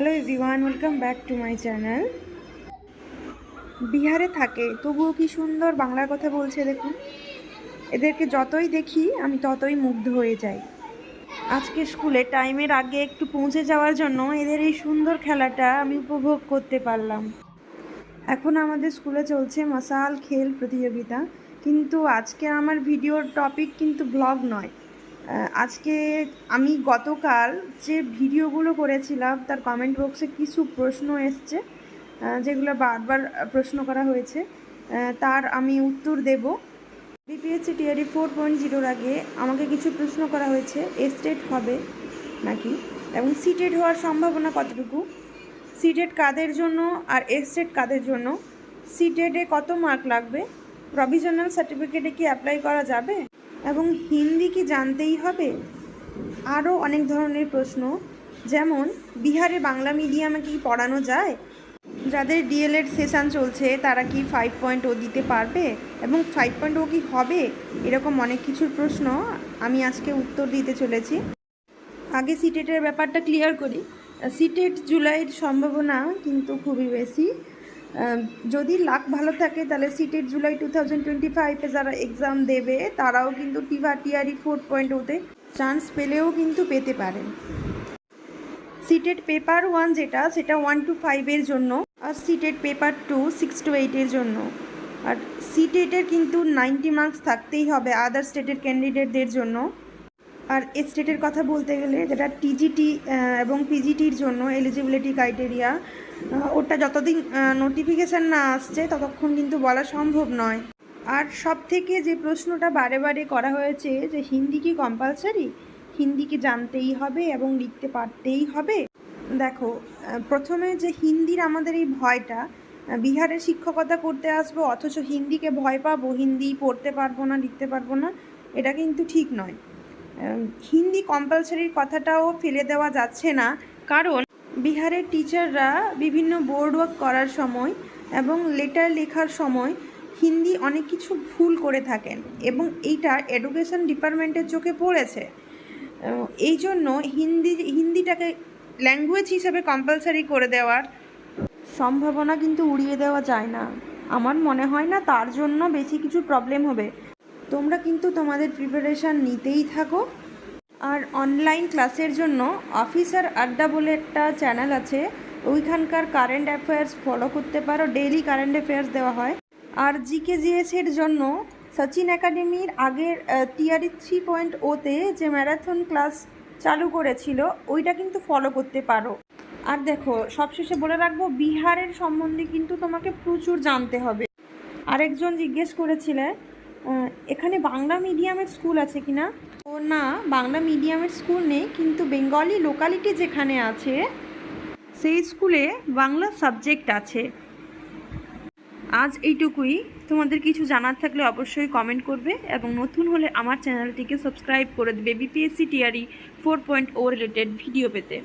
Hello everyone welcome back to my channel বিহারে থাকে, তবুও কি সুন্দর বাংলার কথা বলছে দেখুন। এদেরকে যতই দেখি, আমি ততই মুগ্ধ হয়ে যাই। আজকে স্কুলে টাইমের আগে একটু পৌঁছে যাওয়ার জন্য এদের এই সুন্দর খেলাটা আমি উপভোগ করতে পারলাম। এখন আমাদের স্কুলে চলছে মশাল খেল প্রতিযোগিতা। কিন্তু আজকে আমার ভিডিওর টপিক কিন্তু ব্লগ নয়। আজকে আমি গতকাল যে ভিডিওগুলো করেছিলাম, তার কমেন্ট বক্সে কিছু প্রশ্ন এসছে যেগুলো বারবার প্রশ্ন করা হয়েছে। তার আমি উত্তর দেব। বিপিএসসি টিআরই ফোর পয়েন্ট জিরোর আগে আমাকে কিছু প্রশ্ন করা হয়েছে এস্টেট হবে নাকি? এবং সিটেড হওয়ার সম্ভাবনা কতটুকু? সিটেড কাদের জন্য আর এস্টেট কাদের জন্য? সিটেডে কত মার্ক লাগবে? প্রভিশনাল সার্টিফিকেটে কি অ্যাপ্লাই করা যাবে? এবং হিন্দি কি জানতেই হবে? আরও অনেক ধরনের প্রশ্ন, যেমন, বিহারে বাংলা মিডিয়ামে কি পড়ানো যায়? যাদের ডিএলএড সেশন চলছে, তারা কি ফাইভ পয়েন্ট ও দিতে পারবে? এবং ফাইভ পয়েন্ট ও কি হবে? এরকম অনেক কিছুর প্রশ্ন আমি আজকে উত্তর দিতে চলেছি। আগে সিটেটের ব্যাপারটা ক্লিয়ার করি। সিটেট জুলাইয়ের সম্ভাবনা কিন্তু খুবই বেশি। যদি লাক ভালো থাকে, তাহলে সিটের জুলাই টু থাউজেন্ড টোয়েন্টি ফাইভে যারা এক্সাম দেবে, তারাও কিন্তু টিভা টিআরই ফোর পয়েন্ট ওতে চান্স পেলেও কিন্তু পেতে পারে। সিটেড পেপার ওয়ান যেটা, সেটা ওয়ান টু ফাইভের জন্য আর seated paper two six two এইটের জন্য। আর সিটেটের কিন্তু নাইনটি মার্কস থাকতেই হবে আদার স্টেটের ক্যান্ডিডেটদের জন্য। আর স্টেটের কথা বলতে গেলে যেটা টিজিটি এবং পিজিটির জন্য এলিজিবিলিটি ক্রাইটেরিয়া ওটা যতদিন নোটিফিকেশান না আসছে ততক্ষণ কিন্তু বলা সম্ভব নয়। আর সব থেকে যে প্রশ্নটা বারে বারে করা হয়েছে যে হিন্দি কি কম্পালসারি হিন্দি কি জানতেই হবে এবং লিখতে পারতেই হবে? দেখো প্রথমে যে হিন্দির আমাদের এই ভয়টা বিহারে শিক্ষকতা করতে আসব, অথচ হিন্দিকে ভয় পাবো হিন্দি পড়তে পারব না, লিখতে পারব না, এটা কিন্তু ঠিক নয়। হিন্দি কম্পালসারির কথাটাও ফেলে দেওয়া যাচ্ছে না। কারণ বিহারের টিচাররা বিভিন্ন বোর্ড ওয়ার্ক করার সময় এবং লেটার লেখার সময় হিন্দি অনেক কিছু ভুল করে থাকেন এবং এইটা এডুকেশন ডিপার্টমেন্টের চোখে পড়েছে। এই জন্য হিন্দি, হিন্দিটাকে ল্যাঙ্গুয়েজ হিসেবে কম্পালসারি করে দেওয়ার সম্ভাবনা কিন্তু উড়িয়ে দেওয়া যায় না। আমার মনে হয় না তার জন্য বেশি কিছু প্রবলেম হবে। তোমরা কিন্তু তোমাদের প্রিপারেশান নিতেই থাকো। আর অনলাইন ক্লাসের জন্য অফিসার আড্ডা বলে একটা চ্যানেল আছে ওইখানকার কারেন্ট অ্যাফেয়ার্স ফলো করতে পারো ডেইলি কারেন্ট অ্যাফেয়ার্স দেওয়া হয়। আর জিকে জিএসের জন্য সচিন একাডেমির আগের টিআরই থ্রি পয়েন্ট ওতে যে ম্যারাথন ক্লাস চালু করেছিল ওইটা কিন্তু ফলো করতে পারো। আর দেখো সবশেষে বলে রাখব বিহারের সম্বন্ধে কিন্তু তোমাকে প্রচুর জানতে হবে। আরেকজন জিজ্ঞেস করেছিলে আহ, এখানে বাংলা মিডিয়ামের স্কুল আছে কি না? ও না, বাংলা মিডিয়ামের স্কুল নেই, কিন্তু বেঙ্গলি লোকালিটি যেখানে আছে, সেই স্কুলে বাংলা সাবজেক্ট আছে। আজ এইটুকুই। তোমাদের কিছু জানার থাকলে অবশ্যই কমেন্ট করবে এবং নতুন হলে আমার চ্যানেলটিকে সাবস্ক্রাইব করে দেবে। বিপিএসসি টিআরই ফোর পয়েন্ট ও রিলেটেড ভিডিও পেতে।